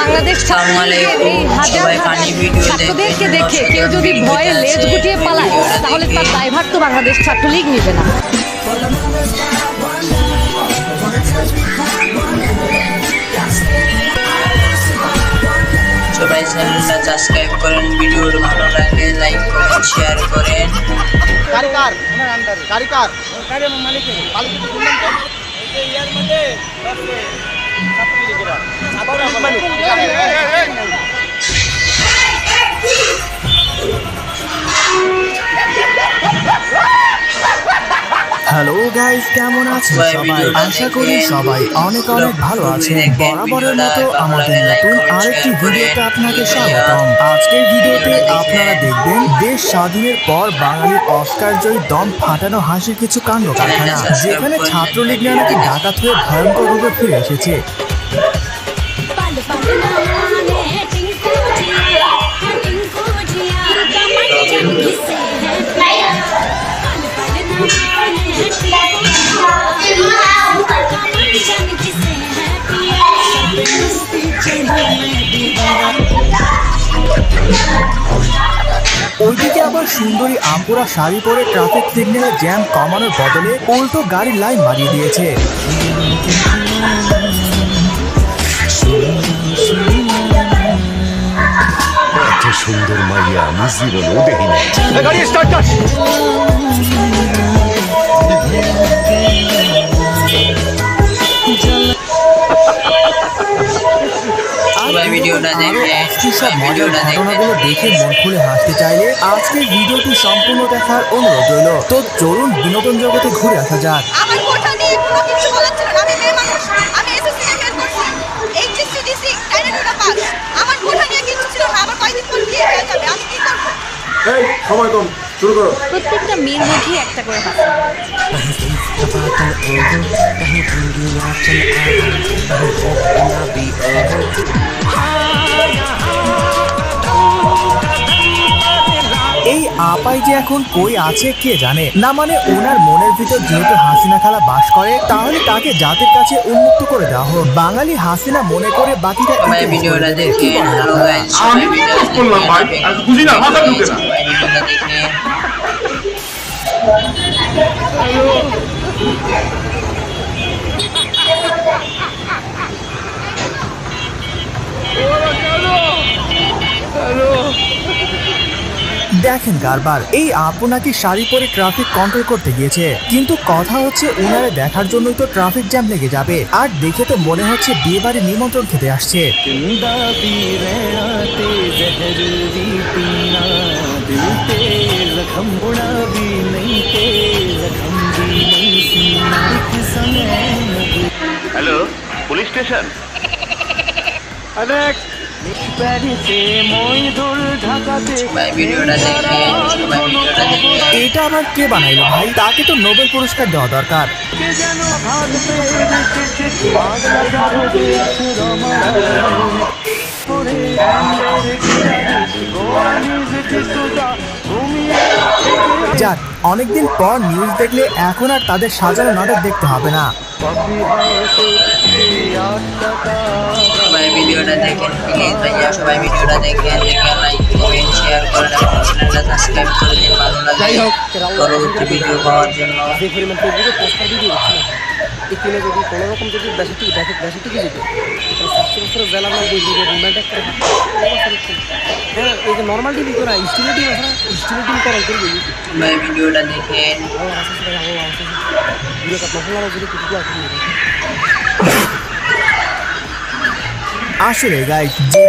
বাংলাদেশ ছাত্রদেরকে দেখে কেউ যদি ভয়ে লেজ গুটিয়ে পালায় তাহলে তার। দায়ভার তো বাংলাদেশ ছাত্রলীগ নিবে না। সবাই চ্যানেলটা সাবস্ক্রাইব করেন ভিডিওটা ভালো লাগলে লাইক করেন শেয়ার করেন। গাড়ি কার ওনার আন্ডারে গাড়ি কার গাড়ি আমার মালিকের। মালিকের তো শুনলাম তো। এই যে ইয়ার মধ্যে আছে ছাত্রলীগেরা ছাত্রলীগ মানে হ্যালো গাইস কেমন আছেন সবাই আশা করি সবাই অনেক অনেক ভালো আছেন। বরাবরের মতো আমাদের নতুন আরেকটি ভিডিওতে আপনাকে. স্বাগতম। আজকের ভিডিওতে আপনারা দেখবেন দেশ স্বাধীনের পর বাঙালির অস্কার জয়ী দম ফাটানো হাসির কিছু কাণ্ড কারখানা যেখানে করুন। ছাত্রলীগরা নাকি ডাকাত হয়ে ভয়ঙ্কর রূপে ফিরে এসেছে। ওইদিকে আবার সুন্দরী আমপুরা শাড়ি পরে ট্রাফিক সিগন্যালে জ্যাম কমানোর বদলে উল্টো গাড়ির লাইন মারিয়ে দিয়েছে। সুন্দর মাইয়া আমি জীবনেও দেখিনি। গাড়ি স্টার্ট ভিডিওটা আরও সব ভিডিওটা ঘটনাগুলো দেখে মন খুলে হাসতে চাইলে আজকের ভিডিওটি সম্পূর্ণ দেখার অনুরোধ রইল। তো চলুন বিনোদন জগতে ঘুরে আসা যাক। আমার কোঠা নিয়ে কোনো কিছু বলার ছিল না আমি মেয়ে মানুষ আমি এসএসসি তে ফেল করছি। এইচএসসি ডিসি ক্যান্ডিডেটরা পাস। আমার কোঠা নিয়ে কিছু ছিল না আমার কয়েকদিন পর বিয়ে হয়ে যাবে আমি কি করব? প্রত্যেকটা মেয়ের মধ্যে একটা করে হাসি। এই আপাই যে এখন কই আছে কে জানে? না মানে ওনার মনের ভিতর যেহেতু হাসিনা খালা বাস করে তাহলে তাকে জাতির কাছে উন্মুক্ত করে দেওয়া হোক। বাঙালি হাসিনা মনে করে বাকিটা ভিডিওটা? গাইস করলাম ভাই, আর বুঝি না, মাথা ঢুকে না। দেখেন কারবার এই আপনাকে শাড়ি পরে ট্রাফিক কন্ট্রোল করতে গিয়েছে। কিন্তু কথা হচ্ছে উনারে দেখার জন্যই তো ট্রাফিক জ্যাম লেগে যাবে। আর দেখে তো মনে হচ্ছে বিয়ে বাড়ির নিমন্ত্রণ খেতে আসছে। Hello police station? এটা আবার কে বানাইলো ভাই? তাকে তো নোবেল পুরস্কার দেওয়া দরকার। যাক অনেকদিন পর নিউজ দেখলে এখন আর তাদের সাজানো নাটক দেখতে হবে না। সবাই ভিডিওটা দেখেন প্লিজ ভাইয়া সবাই ভিডিওটা দেখেন দেখে লাইক কমেন্ট শেয়ার করেন এবং চ্যানেলটা সাবস্ক্রাইব করে দিন ভালো লাগে। পরবর্তী ভিডিও পাওয়ার জন্য। এখানে যদি কোনো রকম যদি বেশি টিকে বেশি বেশি টিকে যেত তাহলে সাতশো বছর জেলা না দিয়ে দিবে রিমান্ড একটা হ্যাঁ এই যে নর্মাল টিভি করা স্টিলের টিভি স্টিলের টিভি করা করে দিবি ভিডিওটা দেখেন ভালো সেটা ভালো যদি কিছু আসলে যেভাবে